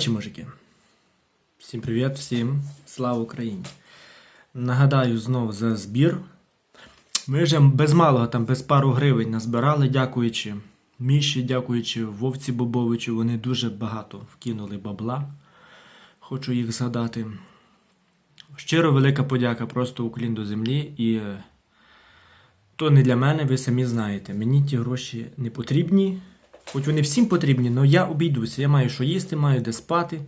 Коротше, мужики. Всім привіт, всім слава Україні. Нагадаю знову за збір. Ми вже без малого, там без пару гривень назбирали, дякуючи Міші, дякуючи Вовці Бобовичу. Вони дуже багато вкинули бабла. Хочу їх згадати. Щиро велика подяка, просто уклін до землі. І е, то не для мене, ви самі знаєте. Мені ті гроші не потрібні. Хоч вони всім потрібні, але я обійдуся. Я маю що їсти, маю де спати.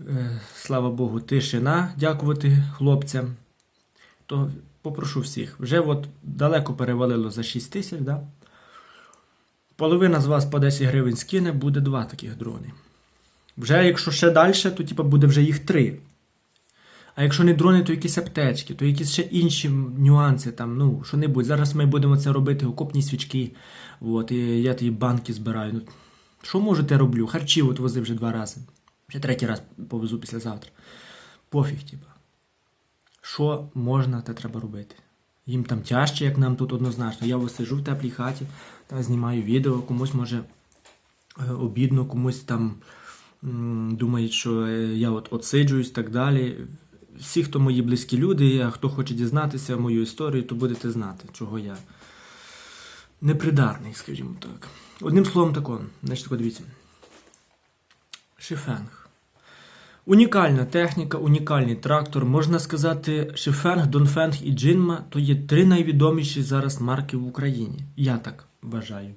Е, Слава Богу, тишина, дякувати хлопцям. То попрошу всіх. Вже от далеко перевалило за 6 тисяч, да? Половина з вас по 10 гривень скине, буде два таких дрони. Вже якщо ще далі, то типа, буде вже їх три. А якщо не дрони, то якісь аптечки, то якісь ще інші нюанси, там, ну, що-небудь. Зараз ми будемо це робити, окопні свічки. От, і я ті банки збираю. Ну, що можу, те роблю? Харчі от возив вже два рази. Ще третій раз повезу післязавтра. Пофіг, типа. Що можна, те треба робити. Їм там тяжче, як нам тут однозначно. Я ось сижу в теплій хаті, та знімаю відео, комусь може е, обідно, комусь там думають, що е, я от отсиджуюсь і так далі. Всі, хто мої близькі люди, хто хоче дізнатися мою історію, то будете знати, чого я непридарний, скажімо так. Одним словом, тако, значить, тако, дивіться. Шифенг. Унікальна техніка, унікальний трактор. Можна сказати, Шифенг, Донфенг і Джинма то є три найвідоміші зараз марки в Україні. Я так вважаю.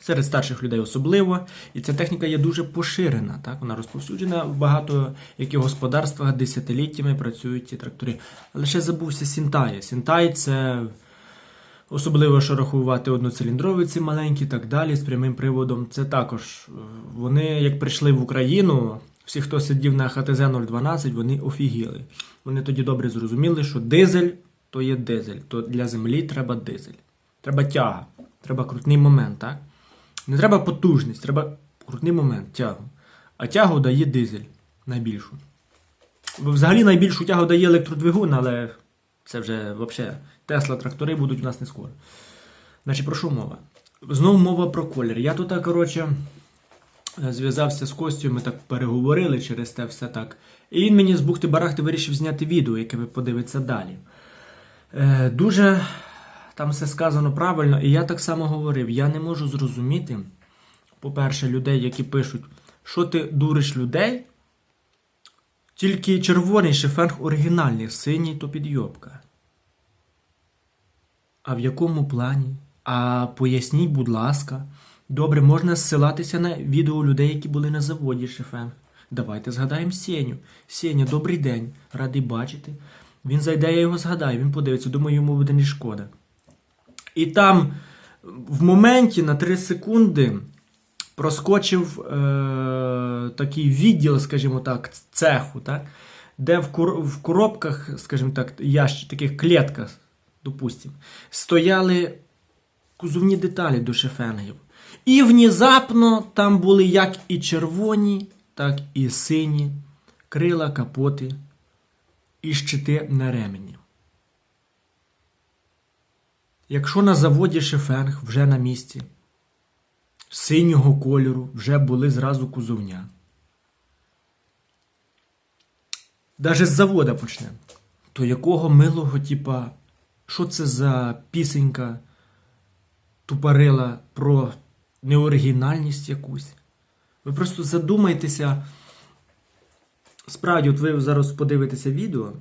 Серед старших людей особливо. І ця техніка є дуже поширена. Так? Вона розповсюджена в багато яких господарствах десятиліттями працюють ці трактори. Але ще забувся Сінтай. Сінтай це особливо, що рахувати одноциліндрові ці маленькі так далі, з прямим приводом. Це також е, вони, як прийшли в Україну, всі, хто сидів на ХТЗ 012, вони офігіли. Вони тоді добре зрозуміли, що дизель то є дизель, то для землі треба дизель. Треба тяга, треба крутний момент, так? Не треба потужність, треба крутний момент, тягу. А тягу дає дизель найбільшу. Взагалі найбільшу тягу дає електродвигун, але це вже взагалі Тесла трактори будуть у нас не скоро. Значить, про що мова? Знову мова про колір. Я тут, коротше, зв'язався з Костю, ми так переговорили через те все так. І він мені з бухти барахти вирішив зняти відео, яке ви подивитеся далі. Е, дуже там все сказано правильно, і я так само говорив: я не можу зрозуміти, по-перше, людей, які пишуть, що ти дуриш людей. Тільки червоний шифенг оригінальний, синій то підйобка. А в якому плані? А поясніть, будь ласка. Добре, можна зсилатися на відео людей, які були на заводі шифенг. Давайте згадаємо Сеню. Сеня, добрий день, радий бачити. Він зайде, я його згадаю, він подивиться, думаю, йому буде не шкода. І там в моменті на 3 секунди проскочив е, такий відділ, скажімо так, цеху, так? де в, кор- в коробках, скажімо так, ящ, таких клетках, допустим, стояли кузовні деталі до шефенгів. І внезапно там були як і червоні, так і сині крила, капоти і щити на ремені. Якщо на заводі Шефенг вже на місці, синього кольору вже були зразу кузовня. Даже з завода почнемо. То якого милого, типа, що це за пісенька тупорила про неоригінальність якусь? Ви просто задумайтеся. Справді, от ви зараз подивитеся відео,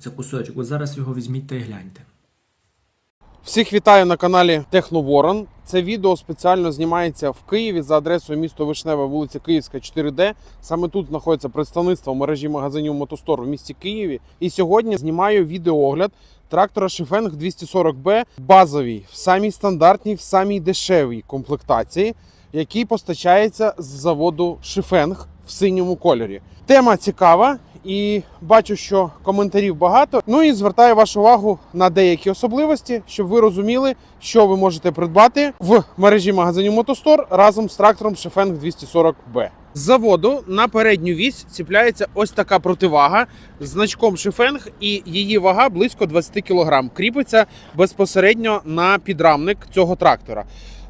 це кусочок, от зараз його візьміть та й гляньте. Всіх вітаю на каналі Техноворон. Це відео спеціально знімається в Києві за адресою місто Вишневе, вулиця Київська, 4D. Саме тут знаходиться представництво мережі магазинів Мотостор в місті Києві. І сьогодні знімаю відеоогляд трактора Шифенг 240B базовій, в самій стандартній, в самій дешевій комплектації, який постачається з заводу Шифенг в синьому кольорі. Тема цікава. І бачу, що коментарів багато. Ну і звертаю вашу увагу на деякі особливості, щоб ви розуміли, що ви можете придбати в мережі магазинів Мотостор разом з трактором Шефенг 240B. З заводу на передню вісь ціпляється ось така противага з значком Шефенг, і її вага близько 20 кг. Кріпиться безпосередньо на підрамник цього трактора.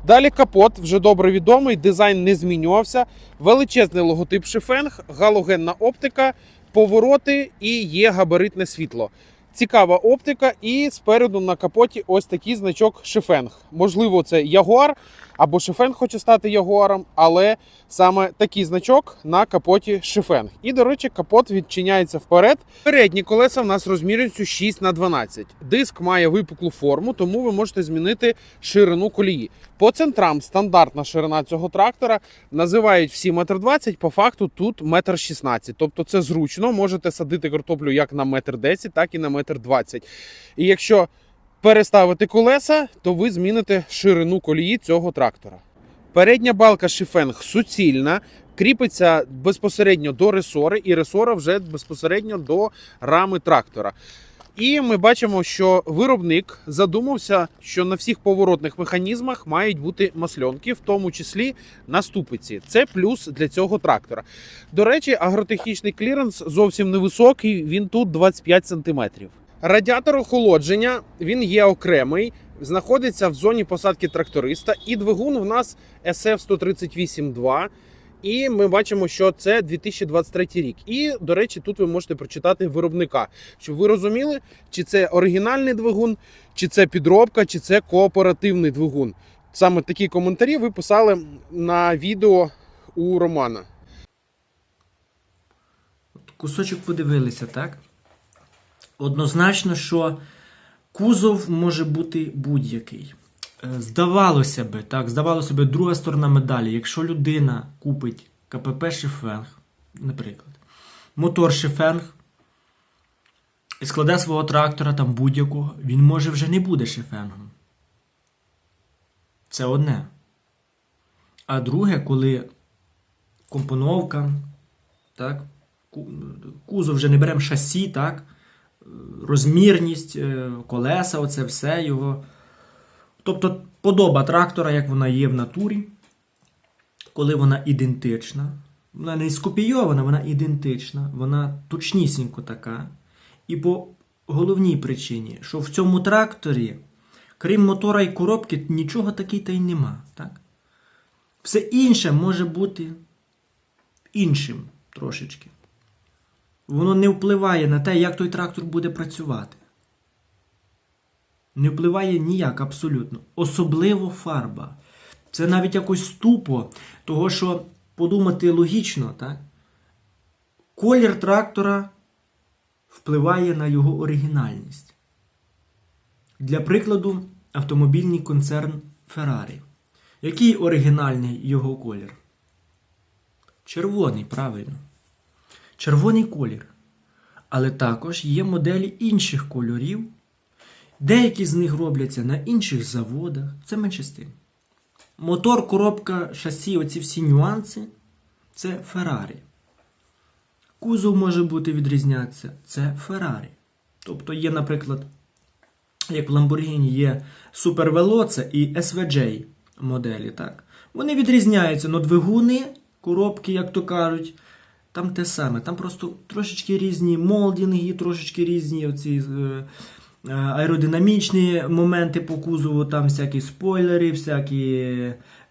Далі капот вже добре відомий, дизайн не змінювався. Величезний логотип Шифенг, галогенна оптика, повороти і є габаритне світло. Цікава оптика, і спереду на капоті ось такий значок Шифенг. Можливо, це Ягуар або Шифенг хоче стати Ягуаром, але саме такий значок на капоті Шифенг. І, до речі, капот відчиняється вперед. Передні колеса в нас розмірюються 6 на 12. Диск має випуклу форму, тому ви можете змінити ширину колії. По центрам стандартна ширина цього трактора називають всі 1,20 м, по факту тут 1,16 м. Тобто це зручно, можете садити картоплю як на 1,10 м, так і на 1,20 м. І якщо переставити колеса, то ви зміните ширину колії цього трактора. Передня балка шифенг суцільна, кріпиться безпосередньо до ресори, і ресора вже безпосередньо до рами трактора. І ми бачимо, що виробник задумався, що на всіх поворотних механізмах мають бути масльонки, в тому числі на ступиці. Це плюс для цього трактора. До речі, агротехнічний кліренс зовсім невисокий, він тут 25 см. Радіатор охолодження він є окремий, знаходиться в зоні посадки тракториста, і двигун в нас SF-138-2. І ми бачимо, що це 2023 рік. І, до речі, тут ви можете прочитати виробника, щоб ви розуміли, чи це оригінальний двигун, чи це підробка, чи це кооперативний двигун. Саме такі коментарі ви писали на відео у Романа. Кусочок подивилися, так? Однозначно, що кузов може бути будь-який. Е, Здавалося би, так, здавалося би, друга сторона медалі. Якщо людина купить КПП Шифенг, наприклад, мотор Шифенг і складе свого трактора там будь-якого, він може вже не буде шифенгом. Це одне. А друге, коли компоновка, так, кузов вже не беремо шасі, так, розмірність, е, колеса, оце все його. Тобто подоба трактора, як вона є в натурі, коли вона ідентична. Вона не скопійована, вона ідентична, вона точнісінько така. І по головній причині, що в цьому тракторі, крім мотора і коробки, нічого таки та й нема. Так? Все інше може бути іншим трошечки. Воно не впливає на те, як той трактор буде працювати. Не впливає ніяк абсолютно. Особливо фарба. Це навіть якось тупо, того що подумати логічно, так? Колір трактора впливає на його оригінальність. Для прикладу, автомобільний концерн Ferrari. Який оригінальний його колір? Червоний, правильно. Червоний колір. Але також є моделі інших кольорів. Деякі з них робляться на інших заводах. Це менше з тим. Мотор, коробка, шасі, оці всі нюанси це Феррарі. Кузов може бути відрізнятися це Феррарі. Тобто є, наприклад, як в Lamborghini є Veloce і SVJ моделі. так? Вони відрізняються, але двигуни, коробки, як то кажуть, там те саме. Там просто трошечки різні молдинги, трошечки різні оці, е, е, аеродинамічні моменти по кузову, там всякі спойлери, всякі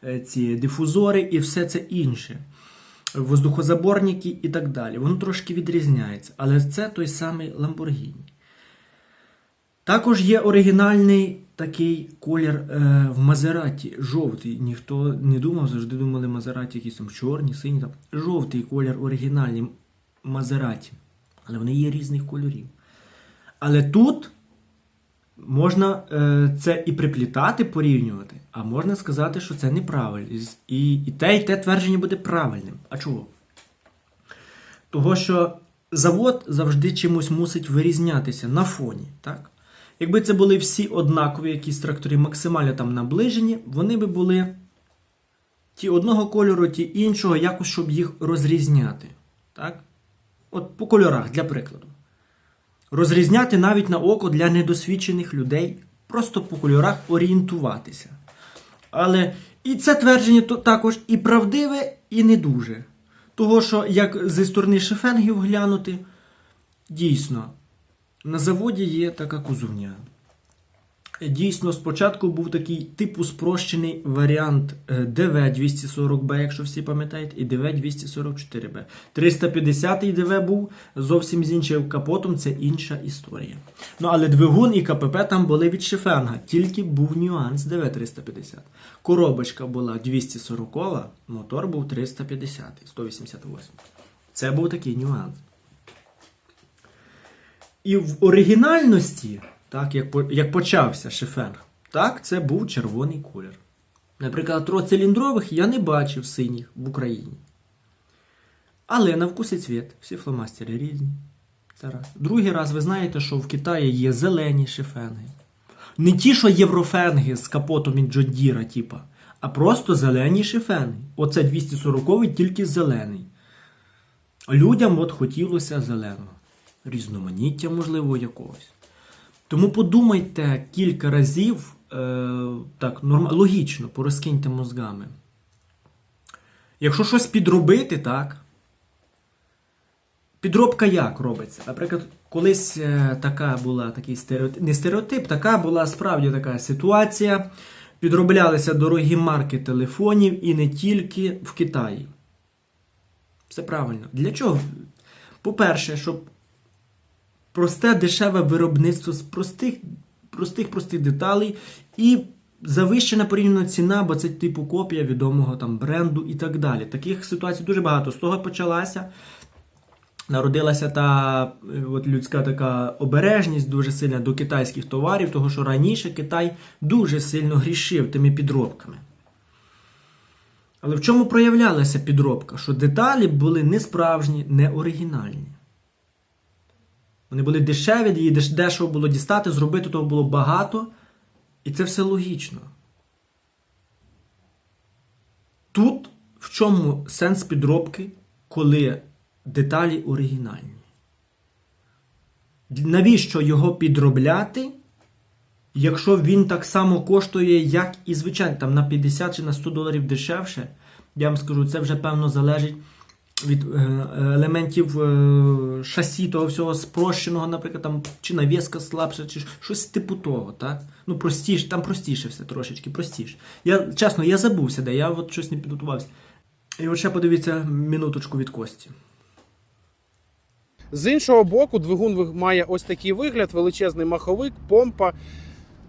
е, ці дифузори і все це інше. Воздухозаборники і так далі. Воно трошки відрізняється. Але це той самий Lamborghini. Також є оригінальний такий колір е, в Мазераті, жовтий. Ніхто не думав, завжди думали Мазераті якісь там чорні, сині. Там. Жовтий колір оригінальний Мазераті. Але вони є різних кольорів. Але тут можна е, це і приплітати, порівнювати, а можна сказати, що це неправильно. І, і те, і те твердження буде правильним. А чого? Того, що завод завжди чимось мусить вирізнятися на фоні. Так? Якби це були всі однакові якісь трактори максимально там наближені, вони би були ті одного кольору, ті іншого, якось, щоб їх розрізняти. Так? От по кольорах, для прикладу. Розрізняти навіть на око для недосвідчених людей, просто по кольорах орієнтуватися. Але і це твердження також і правдиве, і не дуже. Того, що як зі сторони шефенгів глянути, дійсно, на заводі є така кузовня. Дійсно, спочатку був такий типу спрощений варіант е, DV240B, якщо всі пам'ятаєте, і DV244B. 350 DV був зовсім з іншим капотом, це інша історія. Ну, але двигун і КПП там були від Шифенга, тільки був нюанс DV350. Коробочка була 240, мотор був 350, 188. Це був такий нюанс. І в оригінальності, так, як, як почався Шефенг, так, це був червоний колір. Наприклад, троциліндрових я не бачив синіх в Україні. Але на вкус і цвіт, всі фломастери різні. Раз. Другий раз ви знаєте, що в Китаї є зелені шифенги. Не ті, що єврофенги з капотом від Джодіра, типа, а просто зелені шифенги. Оце 240 тільки зелений. Людям от хотілося зеленого. Різноманіття, можливо, якогось. Тому подумайте кілька разів, е, так, норм... логічно, порозкиньте мозгами. Якщо щось підробити, так. Підробка як робиться? Наприклад, колись е, така була такий стереотип, не стереотип, така була справді така ситуація. Підроблялися дорогі марки телефонів і не тільки в Китаї. Все правильно. Для чого? По-перше, щоб просте дешеве виробництво з простих, простих, простих деталей і завищена порівняно ціна, бо це типу копія відомого там бренду і так далі. Таких ситуацій дуже багато. З того почалася. Народилася та е, от людська така обережність дуже сильна до китайських товарів, того що раніше Китай дуже сильно грішив тими підробками. Але в чому проявлялася підробка? Що деталі були не справжні, не оригінальні. Вони були дешеві, її дешево було дістати, зробити того було багато, і це все логічно. Тут в чому сенс підробки, коли деталі оригінальні? Навіщо його підробляти, якщо він так само коштує, як і звичайно, там на 50 чи на 100 доларів дешевше? Я вам скажу, це вже певно залежить від е, елементів е, шасі того всього спрощеного, наприклад, там чи навіска слабша, чи щось типу того, так? Ну, простіше, там простіше все трошечки, простіше. Я, чесно, я забувся, де я от щось не підготувався. І от ще подивіться минуточку від Кості. З іншого боку, двигун має ось такий вигляд: величезний маховик, помпа.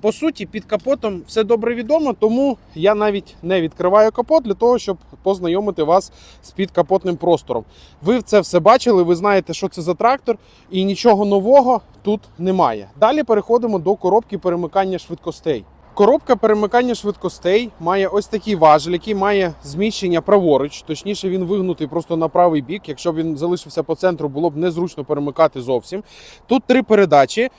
По суті, під капотом все добре відомо, тому я навіть не відкриваю капот для того, щоб познайомити вас з підкапотним простором. Ви це все бачили, ви знаєте, що це за трактор, і нічого нового тут немає. Далі переходимо до коробки перемикання швидкостей. Коробка перемикання швидкостей має ось такий важель, який має зміщення праворуч, точніше, він вигнутий просто на правий бік. Якщо б він залишився по центру, було б незручно перемикати зовсім. Тут три передачі.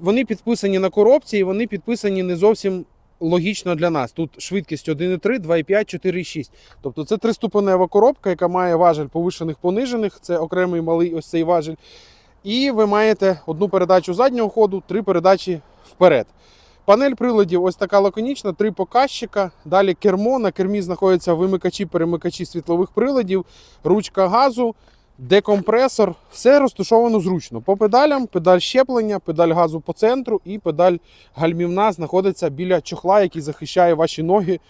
Вони підписані на коробці, і вони підписані не зовсім логічно для нас. Тут швидкість 1,3, 2,5, 4,6. Тобто це триступенева коробка, яка має важель повишених понижених. Це окремий малий ось цей важель. І ви маєте одну передачу заднього ходу, три передачі вперед. Панель приладів ось така лаконічна, три показчика. Далі кермо. На кермі знаходяться вимикачі, перемикачі світлових приладів, ручка газу, декомпресор. Все розташовано зручно. По педалям, педаль щеплення, педаль газу по центру і педаль гальмівна знаходиться біля чохла, який захищає ваші ноги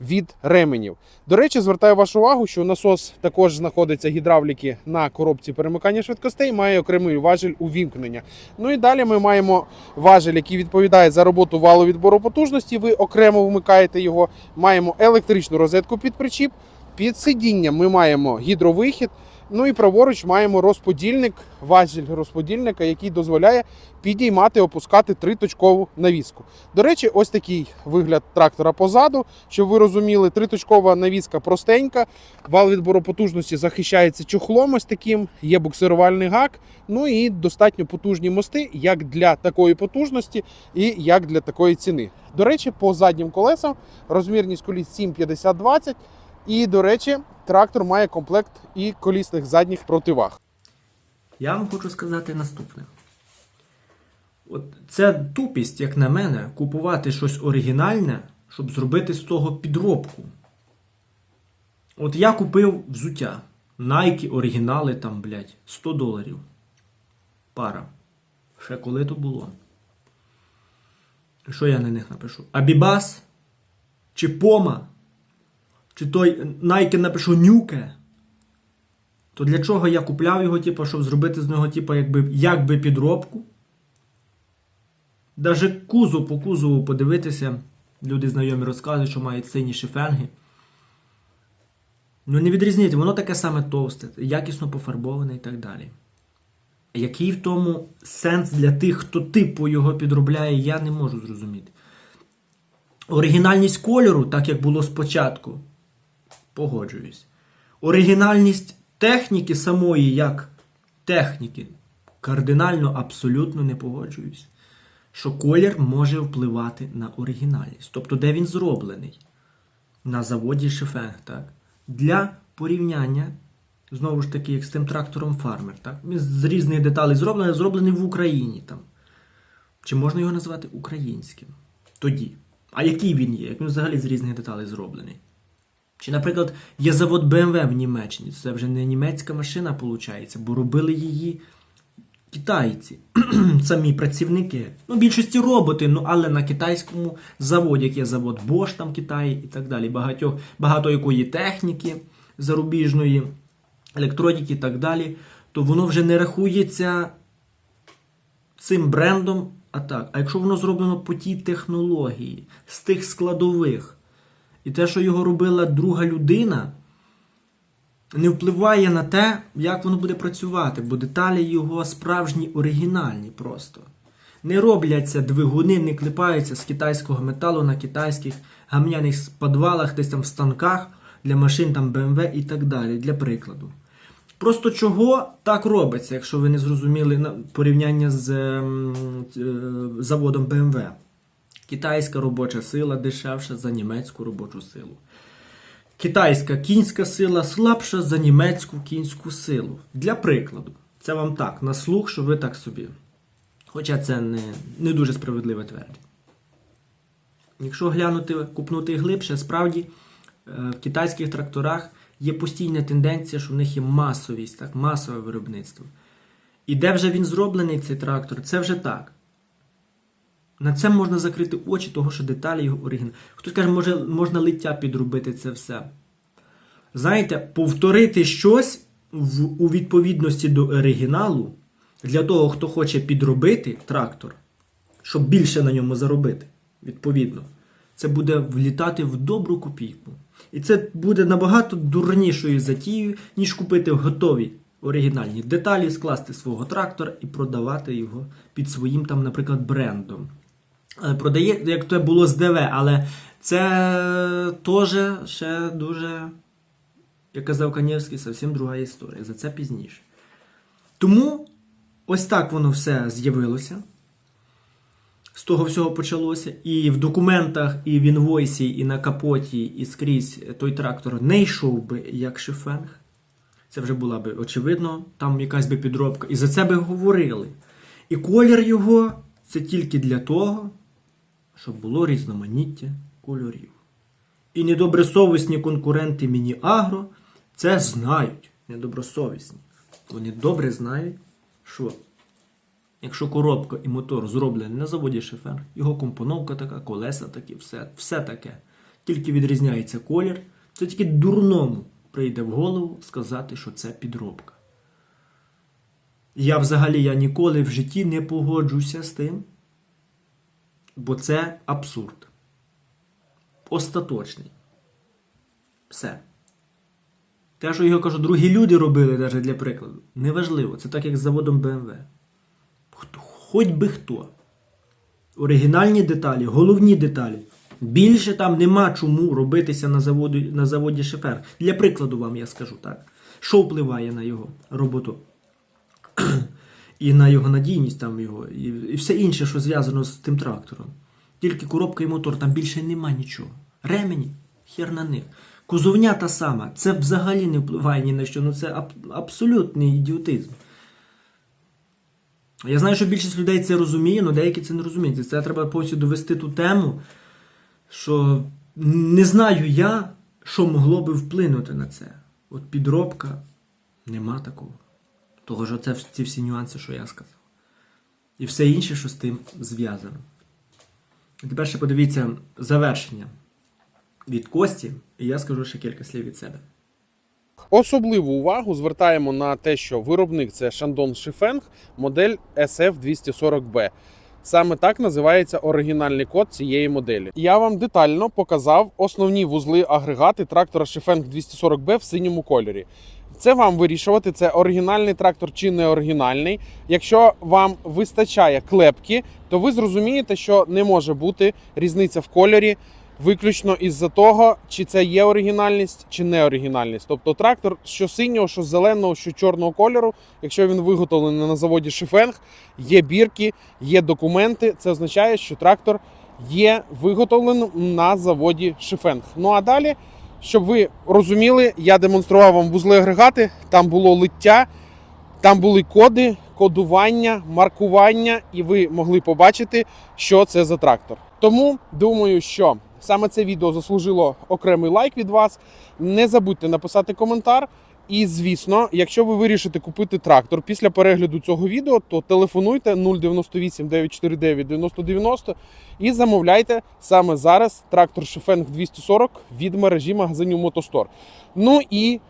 від ременів. До речі, звертаю вашу увагу, що насос також знаходиться гідравліки на коробці перемикання швидкостей, має окремий важель увімкнення. Ну і далі ми маємо важель, який відповідає за роботу валу відбору потужності. Ви окремо вмикаєте його. Маємо електричну розетку під причіп. Під сидінням ми маємо гідровихід. Ну і праворуч маємо розподільник, важіль розподільника, який дозволяє підіймати, опускати триточкову навіску. До речі, ось такий вигляд трактора позаду. Щоб ви розуміли, триточкова навіска простенька, вал відбору потужності захищається чохлом ось таким, є буксирувальний гак. Ну і достатньо потужні мости, як для такої потужності і як для такої ціни. До речі, по заднім колесам розмірність коліс 750-20. І, до речі, трактор має комплект і колісних задніх противаг. Я вам хочу сказати наступне. От це тупість, як на мене, купувати щось оригінальне, щоб зробити з того підробку. От я купив взуття. Nike оригінали там, блядь, 100 доларів. Пара. Ще коли то було. Що я на них напишу? Абібас? Чи Пома? Чи той Nike напишу нюке? То для чого я купляв його, типу, щоб зробити з нього, типу, якби, якби підробку? Даже кузов по кузову подивитися, люди знайомі розказують, що мають сині шифенги. Ну не відрізнити, воно таке саме товсте, якісно пофарбоване і так далі. Який в тому сенс для тих, хто типу його підробляє, я не можу зрозуміти. Оригінальність кольору, так як було спочатку, погоджуюсь. Оригінальність техніки самої, як техніки, кардинально абсолютно не погоджуюсь. Що колір може впливати на оригінальність. Тобто, де він зроблений? На заводі Шефенг, так? Для порівняння, знову ж таки, як з тим трактором Farmer, так? Він з різних деталей зроблений, зроблений в Україні. там. Чи можна його назвати українським? Тоді. А який він є? Як він взагалі з різних деталей зроблений? Чи, наприклад, є завод BMW в Німеччині. Це вже не німецька машина, виходить, бо робили її китайці, самі працівники. Ну, більшості роботи, ну але на китайському заводі, як є завод Bosch там в Китаї і так далі. Багатьох, багато якої техніки зарубіжної, електроніки і так далі, то воно вже не рахується цим брендом. А так, а якщо воно зроблено по тій технології, з тих складових, і те, що його робила друга людина, не впливає на те, як воно буде працювати, бо деталі його справжні оригінальні просто. Не робляться двигуни, не клепаються з китайського металу на китайських гамняних підвалах, десь там в станках для машин там BMW і так далі, для прикладу. Просто чого так робиться, якщо ви не зрозуміли порівняння з ем, е, заводом BMW. Китайська робоча сила дешевша за німецьку робочу силу. Китайська кінська сила слабша за німецьку кінську силу. Для прикладу, це вам так, на слух, що ви так собі. Хоча це не, не дуже справедливе твердження. Якщо глянути, купнути глибше, справді е, в китайських тракторах є постійна тенденція, що в них є масовість, так, масове виробництво. І де вже він зроблений, цей трактор, це вже так. На це можна закрити очі, того, що деталі його оригінальні. Хтось каже, може, можна лиття підробити це все. Знаєте, повторити щось в, у відповідності до оригіналу для того, хто хоче підробити трактор, щоб більше на ньому заробити, відповідно, це буде влітати в добру копійку. І це буде набагато дурнішою затією, ніж купити готові оригінальні деталі, скласти свого трактора і продавати його під своїм, там, наприклад, брендом. Е, Продає, як це було з ДВ, але це теж ще дуже, як казав Канєвський, зовсім друга історія. За це пізніше. Тому ось так воно все з'явилося. З того всього почалося. І в документах, і в інвойсі, і на капоті, і скрізь той трактор не йшов би як шифенг. Це вже була би, очевидно, там якась би підробка. І за це би говорили. І колір його це тільки для того, щоб було різноманіття кольорів. І недобросовісні конкуренти Міні-Агро це знають. Недобросовісні. Вони добре знають, що якщо коробка і мотор зроблені на заводі Шефер, його компоновка така, колеса такі, все, все таке. Тільки відрізняється колір. Це тільки дурному прийде в голову сказати, що це підробка. Я взагалі я ніколи в житті не погоджуся з тим, бо це абсурд. Остаточний. Все. Те, що його кажу, другі люди робили, навіть для прикладу, неважливо. Це так, як з заводом BMW. Хоч би хто. Оригінальні деталі, головні деталі. Більше там нема чому робитися на заводі, на заводі Шефер. Для прикладу вам я скажу так. Що впливає на його роботу? І на його надійність, там його, і, і все інше, що зв'язано з тим трактором. Тільки коробка і мотор, там більше нема нічого. Ремені, хер на них. Кузовня та сама. Це взагалі не впливає ні на що. Ну це аб- абсолютний ідіотизм. Я знаю, що більшість людей це розуміє, але деякі це не розуміють. Це треба повністю довести ту тему, що не знаю я, що могло би вплинути на це. От підробка нема такого. Того ж оце ці всі нюанси, що я сказав. І все інше, що з тим зв'язано. Тепер ще подивіться завершення від Кості, і я скажу ще кілька слів від себе. Особливу увагу звертаємо на те, що виробник це Shandong Shifeng, модель SF240B. Саме так називається оригінальний код цієї моделі. Я вам детально показав основні вузли агрегати трактора Shifeng 240B в синьому кольорі. Це вам вирішувати, це оригінальний трактор чи не оригінальний. Якщо вам вистачає клепки, то ви зрозумієте, що не може бути різниця в кольорі виключно із-за того, чи це є оригінальність, чи не оригінальність. Тобто трактор, що синього, що зеленого, що чорного кольору, якщо він виготовлений на заводі Шифенг, є бірки, є документи. Це означає, що трактор є виготовленим на заводі Шифенг. Ну а далі, щоб ви розуміли, я демонстрував вам вузли агрегати, там було лиття. Там були коди, кодування, маркування, і ви могли побачити, що це за трактор. Тому думаю, що саме це відео заслужило окремий лайк від вас. Не забудьте написати коментар. І звісно, якщо ви вирішите купити трактор після перегляду цього відео, то телефонуйте 098 949 9090 і замовляйте саме зараз трактор Шефенг 240 від мережі магазинів Мотостор. Ну і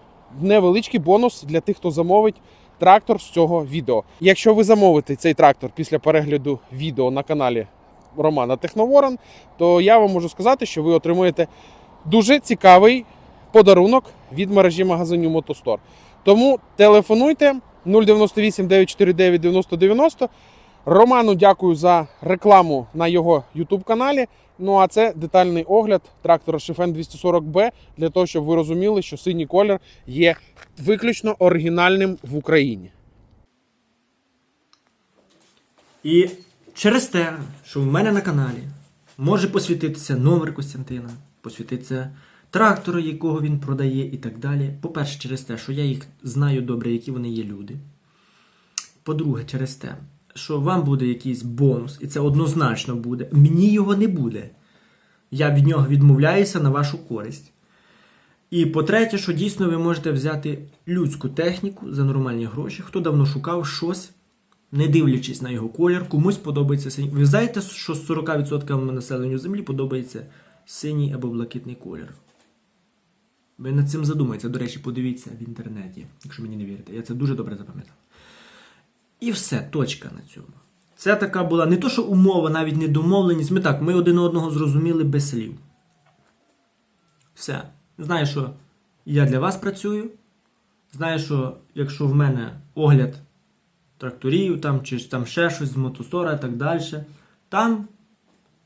невеличкий бонус для тих, хто замовить трактор з цього відео. Якщо ви замовите цей трактор після перегляду відео на каналі Романа Техноворон, то я вам можу сказати, що ви отримуєте дуже цікавий подарунок від мережі магазинів Мотостор. Тому телефонуйте 098 949 9090. Роману дякую за рекламу на його YouTube каналі. Ну а це детальний огляд трактора Шифен 240B для того, щоб ви розуміли, що синій колір є виключно оригінальним в Україні. І через те, що в мене на каналі може посвітитися номер Костянтина, посвітитися трактору, якого він продає, і так далі. По-перше, через те, що я їх знаю добре, які вони є люди. По-друге, через те, що вам буде якийсь бонус, і це однозначно буде. Мені його не буде. Я від нього відмовляюся на вашу користь. І по-третє, що дійсно ви можете взяти людську техніку за нормальні гроші, хто давно шукав щось, не дивлячись на його колір, комусь подобається синій. Ви знаєте, що з 40% населенню землі подобається синій або блакитний колір. Ви над цим задумаєте. До речі, подивіться в інтернеті, якщо мені не вірите. Я це дуже добре запам'ятав. І все, точка на цьому. Це така була не то, що умова, навіть не домовленість. Ми так, ми один одного зрозуміли без слів. Все. Знаю, що я для вас працюю. Знаю, що якщо в мене огляд тракторів там, чи там ще щось з мотостора і так далі, там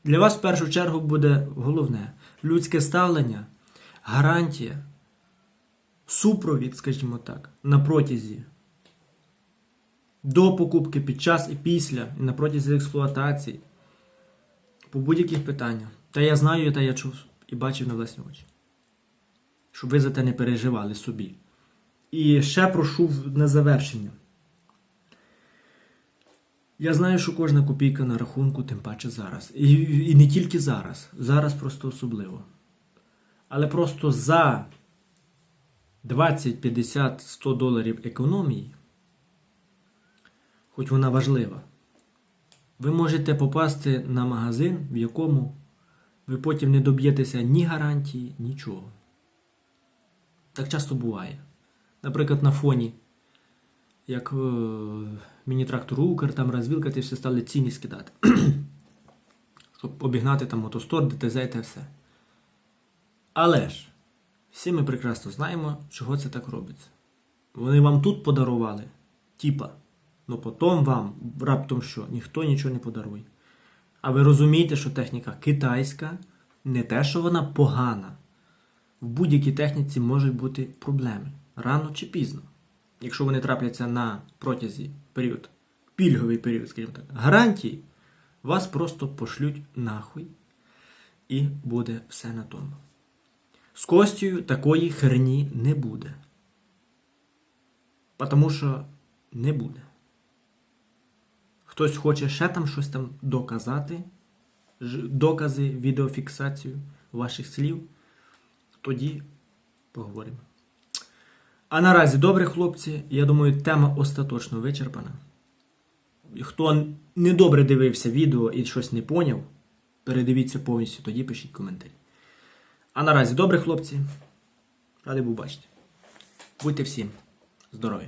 для вас в першу чергу буде головне людське ставлення, гарантія, супровід, скажімо так, на протязі. До покупки, під час і після, і на протязі експлуатації. По будь-яких питаннях. Та я знаю, та я чув і бачив на власні очі. Щоб ви за те не переживали собі. І ще прошу на завершення. Я знаю, що кожна копійка на рахунку, тим паче зараз. І, і не тільки зараз. Зараз просто особливо. Але просто за 20, 50, 100 доларів економії, хоч вона важлива, ви можете попасти на магазин, в якому ви потім не доб'єтеся ні гарантії, нічого. Так часто буває. Наприклад, на фоні, як е, міні-трактор Укр, там розвілка, ти все стали ціні скидати. Щоб обігнати там мотостор, ДТЗ та все. Але ж, всі ми прекрасно знаємо, чого це так робиться. Вони вам тут подарували, типа, ну потім вам раптом що, ніхто нічого не подарує. А ви розумієте, що техніка китайська, не те, що вона погана. В будь-якій техніці можуть бути проблеми рано чи пізно. Якщо вони трапляться на протязі період, пільговий період, скажімо так, гарантії, вас просто пошлють нахуй і буде все на тому. З Костю такої херні не буде. Тому що не буде. Хтось хоче ще там щось там доказати, докази, відеофіксацію ваших слів, тоді поговоримо. А наразі, добре, хлопці, я думаю, тема остаточно вичерпана. Хто недобре дивився відео і щось не поняв, передивіться повністю, тоді пишіть коментарі. А наразі добре, хлопці. Радий був бачити. Будьте всім здорові!